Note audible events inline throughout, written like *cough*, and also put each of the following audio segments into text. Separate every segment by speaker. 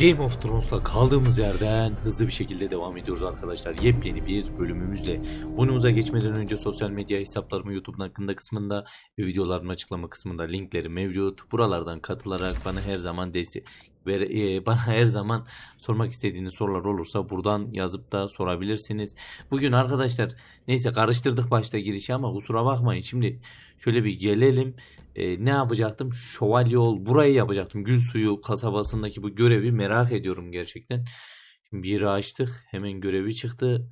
Speaker 1: Game of Thrones'ta kaldığımız yerden hızlı bir şekilde devam ediyoruz arkadaşlar. Yepyeni bir bölümümüzle. Oyunumuza geçmeden önce sosyal medya hesaplarımı YouTube'un hakkında kısmında ve videoların açıklama kısmında linkleri mevcut. Buralardan katılarak bana her zaman destek ve e, *laughs* bana her zaman sormak istediğiniz sorular olursa buradan yazıp da sorabilirsiniz. Bugün arkadaşlar neyse karıştırdık başta girişi ama kusura bakmayın. Şimdi şöyle bir gelelim. E, ne yapacaktım? Şövalye ol. Burayı yapacaktım. Gül suyu kasabasındaki bu görevi merak ediyorum gerçekten. Şimdi bir açtık. Hemen görevi çıktı.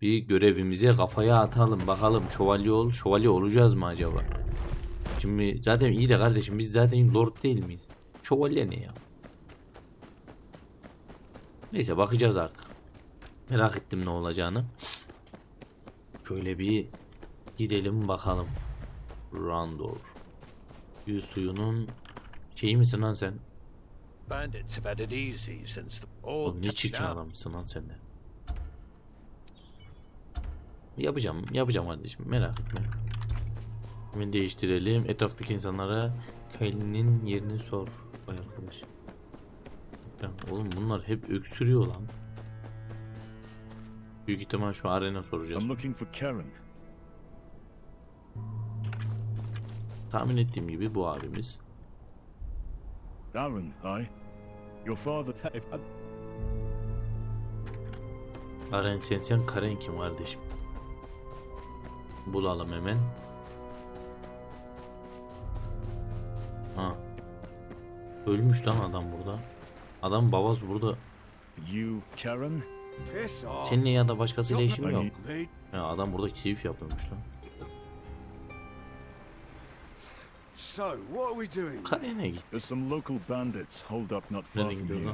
Speaker 1: Bir görevimize kafaya atalım. Bakalım şövalye ol. Şövalye olacağız mı acaba? Şimdi zaten iyi de kardeşim biz zaten lord değil miyiz? Şövalye ne ya? Neyse bakacağız artık. Merak ettim ne olacağını. Şöyle bir gidelim bakalım. Randor. Gül suyunun şeyi misin lan sen?
Speaker 2: Bandits have had it easy since the
Speaker 1: Oğlum ne çirkin adamsın lan sen de. Yapacağım, yapacağım kardeşim merak etme. Hemen değiştirelim. Etraftaki insanlara Kylie'nin yerini sor. Vay arkadaş. Ya oğlum bunlar hep öksürüyor lan. Büyük ihtimal şu arena soracağız.
Speaker 3: I'm looking for Karen.
Speaker 1: Tahmin ettiğim gibi bu abimiz.
Speaker 3: Aaron, I. Your father.
Speaker 1: Aren sen sen Karen kim kardeşim? Bulalım hemen. Ha. Ölmüş lan adam burada. Adam babası burada. Seninle ya da başkasıyla işim yok. Ya adam burada keyif yapıyormuş lan.
Speaker 2: So, what are we doing?
Speaker 1: Karen'e git.
Speaker 3: There's some local bandits holed up not far from here.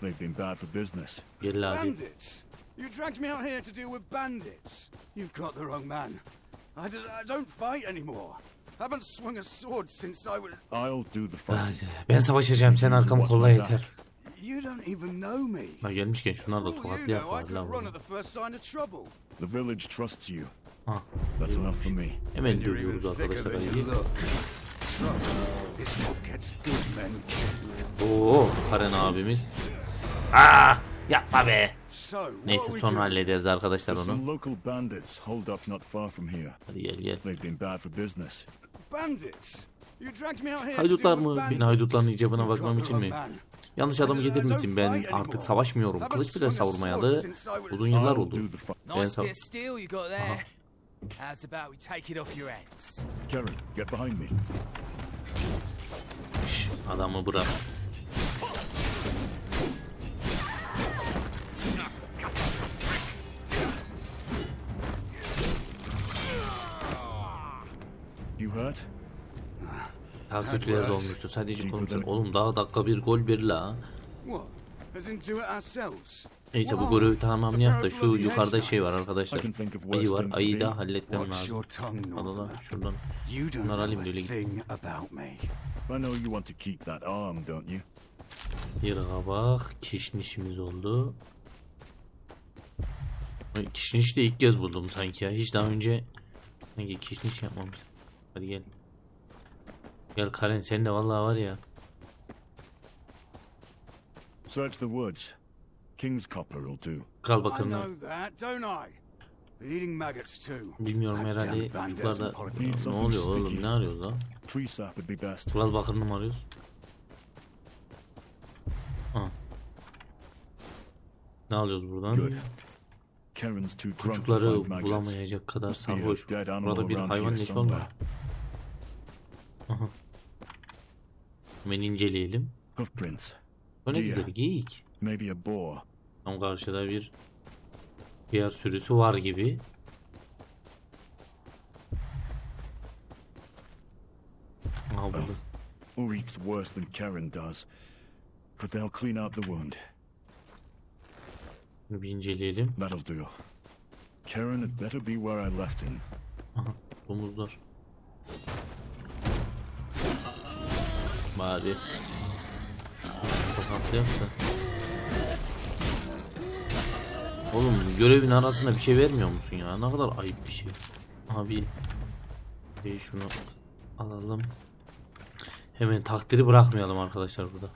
Speaker 3: They've been bad for business.
Speaker 2: Bandits? You dragged me out here to deal with bandits. You've got the wrong man. I, I don't fight anymore. Haven't swung a sword since I was.
Speaker 3: I'll do the fighting.
Speaker 1: Ben savaşacağım sen arkamı kolla yeter.
Speaker 2: You don't even know me.
Speaker 1: Ha gelmişken şunlar da
Speaker 2: For all you
Speaker 1: tokatlayak
Speaker 2: know, I
Speaker 1: var
Speaker 2: could
Speaker 1: lan.
Speaker 2: run
Speaker 1: burada.
Speaker 2: at the first sign of trouble.
Speaker 3: The village trusts you.
Speaker 1: Ha.
Speaker 3: That's enough for me.
Speaker 1: Hemen dövüyoruz arkadaşlar.
Speaker 2: killed.
Speaker 1: Oo Karen abimiz. Aa yapma be. Neyse sonra hallederiz arkadaşlar onu.
Speaker 3: local bandits holed up not far from here.
Speaker 1: Hadi gel gel.
Speaker 3: They've been bad for business.
Speaker 2: Bandits. You dragged me out here to
Speaker 1: Haydutlar mı? Beni haydutların icabına bakmam için mi? Yanlış adamı getirmişsin. Ben artık savaşmıyorum. Kılıç bile savurmayalı. Uzun yıllar oldu. Ben sav-
Speaker 4: bit of steel you got there. How's about we take it off your hands?
Speaker 3: Karen, get behind me.
Speaker 1: Şş, adamı bırak.
Speaker 3: You hurt?
Speaker 1: Daha kötüler de olmuştu. Sadece konuşsun. Oğlum daha dakika bir gol bir la. Neyse bu görevi tamamlayak da şu yukarıda şey var arkadaşlar. Ayı var. Ayıyı da halletmem lazım.
Speaker 2: Northerner.
Speaker 1: şuradan. Bunları alayım böyle
Speaker 2: a
Speaker 1: gideyim.
Speaker 2: thing about me.
Speaker 3: I know you want to keep that arm, don't you?
Speaker 1: Bir kabak kişnişimiz oldu. Kişniş de ilk kez buldum sanki ya. Hiç daha önce sanki kişniş yapmamış. Hadi gel. Gel Karen sen de vallahi var ya.
Speaker 3: Search the woods. King's copper will do.
Speaker 1: Kral
Speaker 2: I
Speaker 1: bakırını
Speaker 2: know that, don't I? Been eating maggots too.
Speaker 1: bilmiyorum herhalde çocuklarda ne oluyor oğlum ne arıyoruz lan?
Speaker 3: Tree sap would be best.
Speaker 1: Kral bakırını mı arıyoruz? Ha. Ne alıyoruz buradan?
Speaker 3: Good. Karen's too drunk to
Speaker 1: Çocukları bulamayacak kadar sarhoş. Burada bir hayvan leşi olmalı.
Speaker 3: somewhere.
Speaker 1: Aha. Hemen inceleyelim.
Speaker 3: Hoofprints.
Speaker 1: O ne güzel geyik.
Speaker 3: Maybe a boar.
Speaker 1: Tam karşıda bir diğer sürüsü var gibi. Aha burada.
Speaker 3: Or eats worse than Karen does. But they'll clean out the wound.
Speaker 1: Bunu bir inceleyelim.
Speaker 3: That'll do. Karen had better be where I left him.
Speaker 1: Aha domuzlar. Bari. Tokatlayaksa. Oğlum görevin arasında bir şey vermiyor musun ya? Ne kadar ayıp bir şey. Abi. Bir şunu alalım. Hemen takdiri bırakmayalım arkadaşlar burada.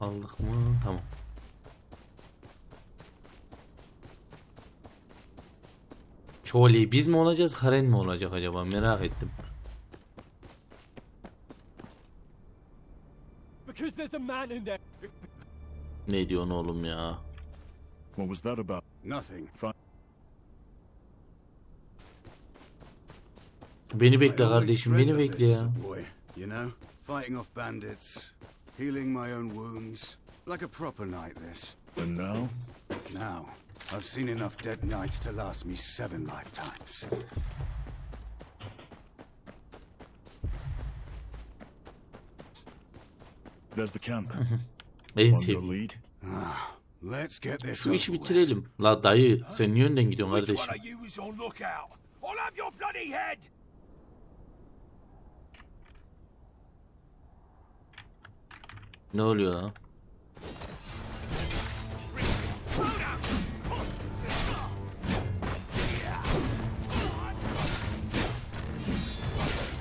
Speaker 1: Aldık mı? Tamam. Çoğuli biz mi olacağız Karen mi olacak acaba merak ettim.
Speaker 4: There's a man in there.
Speaker 1: Ne diyorsun oğlum ya?
Speaker 3: What was that about?
Speaker 2: Nothing.
Speaker 3: Fine.
Speaker 1: Beni bekle kardeşim beni bekle ya.
Speaker 2: you know, fighting off bandits, healing my own wounds, like a proper knight. This.
Speaker 3: And now?
Speaker 2: Now, I've seen enough dead knights to last me seven lifetimes.
Speaker 3: There's the camp.
Speaker 1: En sevdiğim.
Speaker 3: lead?
Speaker 2: Let's get this
Speaker 1: Şu işi
Speaker 2: over with.
Speaker 1: bitirelim. La dayı sen niye önden gidiyorsun kardeşim? Ne oluyor lan?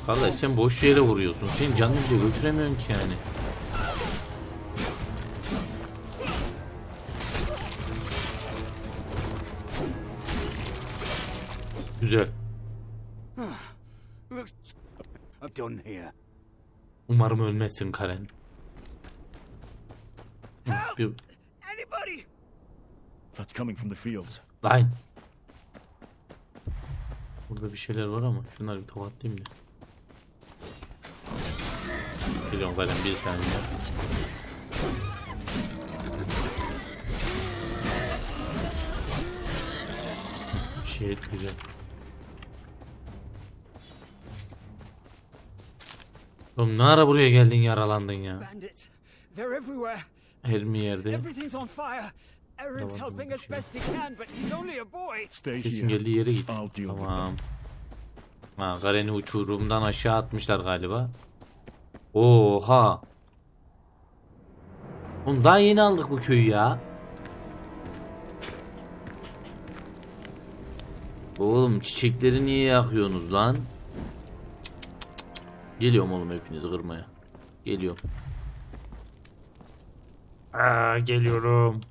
Speaker 1: Kardeş sen boş yere vuruyorsun. Senin canını bile götüremiyorsun ki yani. Güzel. Umarım ölmezsin Karen. Bir...
Speaker 3: That's coming from the fields.
Speaker 1: Lan. Burada bir şeyler var ama şunları bir tokatlayayım da. Geliyorum Karen bir saniye. Şey güzel. Oğlum ne ara buraya geldin yaralandın ya?
Speaker 4: Bandits. They're everywhere.
Speaker 1: Her mi yerde?
Speaker 4: Everything's on fire. Aaron's helping as best he can, but he's only a boy.
Speaker 3: Stay
Speaker 1: Sesin geldiği yere git. Tamam. Ha, Garen'i uçurumdan aşağı atmışlar galiba. Oha. Oğlum daha yeni aldık bu köyü ya. Oğlum çiçekleri niye yakıyorsunuz lan? Geliyorum oğlum hepiniz kırmaya. Geliyorum. Aa, geliyorum.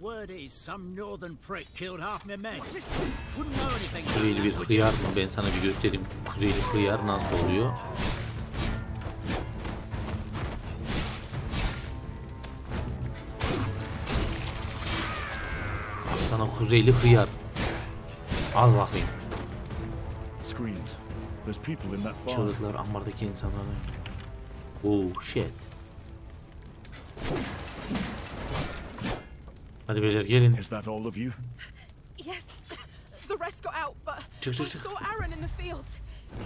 Speaker 5: Word is some northern prick killed half my men. Wouldn't know anything about
Speaker 1: Kuzeyli bir hıyar mı? Ben sana bir göstereyim. Kuzeyli hıyar nasıl oluyor? Sana kuzeyli hıyar. Al bakayım.
Speaker 3: Screams. There's people in that barn.
Speaker 1: Çığlıklar ambardaki insanlar. Oh shit. Hadi beyler gelin.
Speaker 3: Is that all of you?
Speaker 6: Yes, the rest got out, but
Speaker 1: Çık, çık,
Speaker 6: I
Speaker 1: çık.
Speaker 6: saw Aaron in the fields.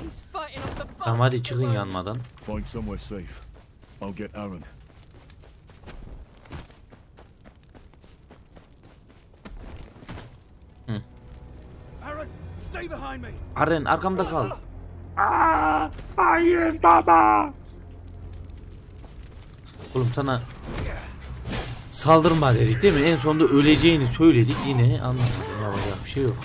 Speaker 6: He's fighting off the
Speaker 1: Tamam hadi çıkın yanmadan.
Speaker 3: Find somewhere safe. I'll get Aaron.
Speaker 2: Aaron, stay behind me.
Speaker 1: Aren arkamda kal. Oğlum sana saldırma dedik değil mi? En sonunda öleceğini söyledik yine anlamadım. Yapacak bir şey yok.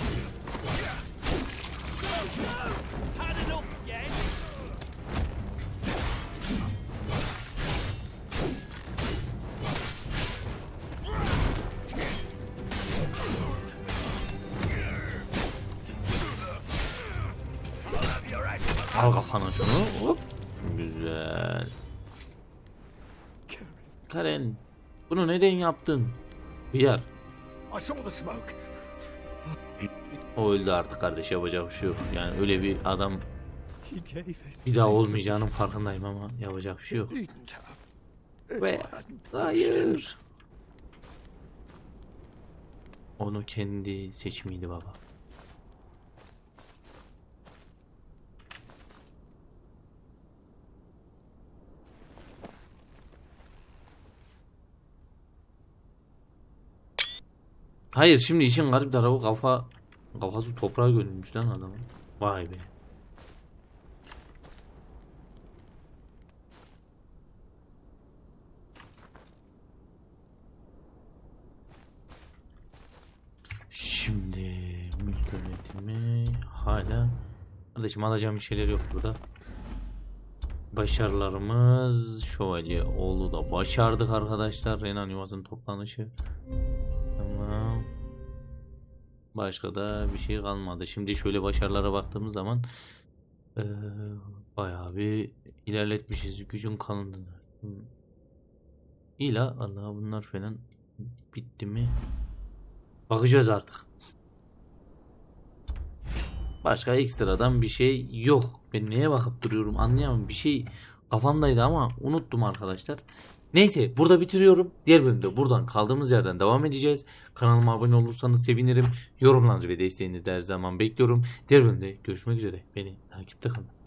Speaker 1: Al kafana şunu. Hop. Güzel. Karen. Bunu neden yaptın? Hıyar. O öldü artık kardeş yapacak bir şey yok. Yani öyle bir adam bir daha olmayacağının farkındayım ama yapacak bir şey yok. Ve hayır. Onu kendi seçimiydi baba. Hayır şimdi işin garip tarafı kafa kafası toprağa gömülmüş lan adamın. Vay be. Şimdi mülk yönetimi hala Kardeşim alacağım bir şeyler yok burada. Başarılarımız şövalye oğlu da başardık arkadaşlar. Renan yuvasının toplanışı. Tamam. Başka da bir şey kalmadı. Şimdi şöyle başarılara baktığımız zaman eee bayağı bir ilerletmişiz gücün kalınlığını. Hmm. İyi la Allah bunlar falan bitti mi? Bakacağız artık. Başka ekstradan bir şey yok. Ben neye bakıp duruyorum anlayamam. Bir şey kafamdaydı ama unuttum arkadaşlar. Neyse burada bitiriyorum. Diğer bölümde buradan kaldığımız yerden devam edeceğiz. Kanalıma abone olursanız sevinirim. Yorumlarınızı ve desteğinizi de her zaman bekliyorum. Diğer bölümde görüşmek üzere. Beni takipte kalın.